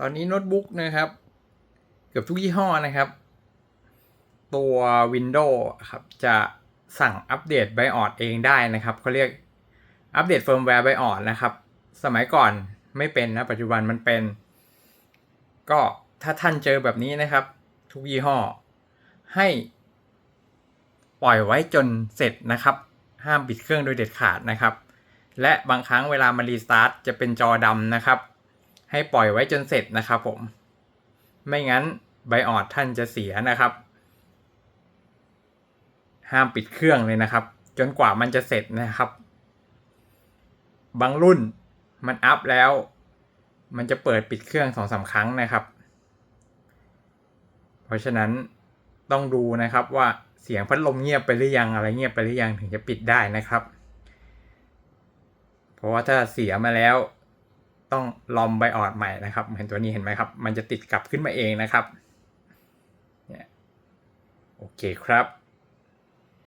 ตอนนี้โน้ตบุ๊กนะครับ เกือบทุกยี่ห้อนะครับ ตัว Windows ครับจะสั่งอัปเดต BIOS เองได้นะครับเขาเรียกอัปเดตเฟิร์มแวร์ BIOS นะครับ สมัยก่อนไม่เป็นนะ ปัจจุบันมันเป็น ก็ถ้าท่านเจอแบบนี้นะครับ ทุกยี่ห้อ ให้ปล่อยไว้จนเสร็จนะครับ ห้ามปิดเครื่องโดยเด็ดขาดนะครับ และบางครั้งเวลามารีสตาร์ทจะเป็นจอดำนะครับ ให้ปล่อยไว้จนเสร็จนะครับผม ไม่งั้นไบออดท่านจะเสียนะครับ ห้ามปิดเครื่องเลยนะครับ จนกว่ามันจะเสร็จนะครับ บางรุ่นมันอัพแล้ว มันจะเปิดปิดเครื่องสองสาครั้งนะครับ เพราะฉะนั้นต้องดูนะครับว่าเสียงพัดลมเงียบไปหรือยังอะไรเงียบไปหรือยังถึงจะปิดได้นะครับ เพราะว่าถ้าเสียมาแล้ว ต้องลอมไบออดใหม่นะครับเห็นตัวนี้เห็นไหมครับ มันจะติดกลับขึ้นมาเองนะครับเนี่ยโอเคครับ